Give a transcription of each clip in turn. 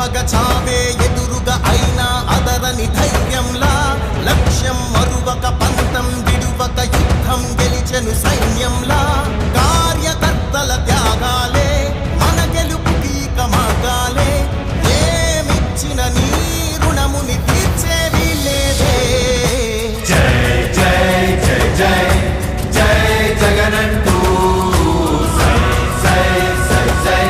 పగ చావే ఎదురుగా అయినా అదరని ధైర్యంలా లక్ష్యం మరువక పంతం విడువక యుద్ధం గెలిచెను సైన్యంలా కార్యకర్తల త్యాగాలే మన గెలుపుకి కమాగాలే ఏమిచ్చిన నీ రుణముని తీర్చేవి లేదే జై జై జై జై జై జగనంటూ సై సై సై సై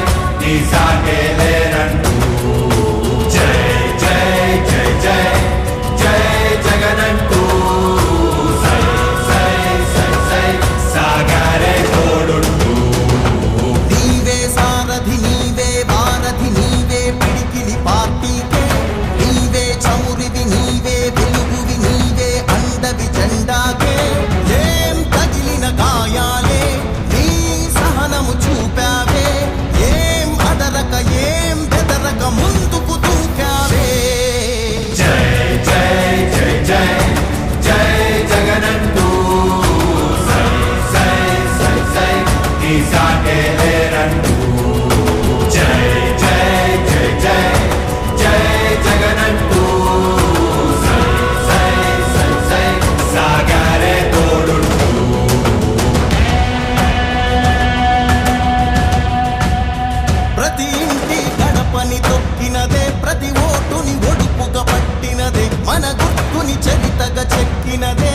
నొక్కినదే ప్రతి ఓటుని ఒడుపుగా పట్టినదే మన గుర్తుని చరితగా చెక్కినదే.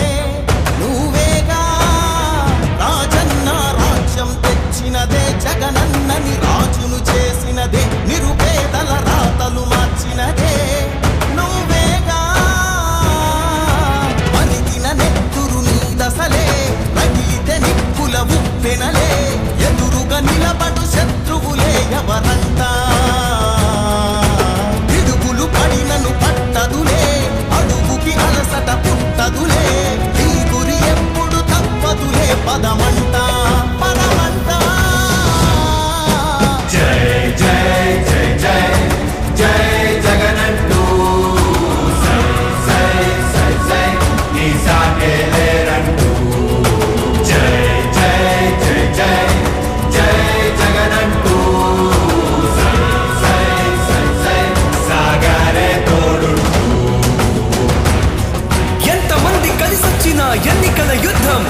నువ్వేగా రాజన్న రాజ్యం తెచ్చినదే జగనన్నని రాజును చేసినదే నిరుపేదల రాతలు మార్చినదే. నువ్వేగా పలికిన నెత్తురు నీ దశలే రగిలితే నిప్పుల ఉప్పెనలే. ఎన్నికల యుద్ధం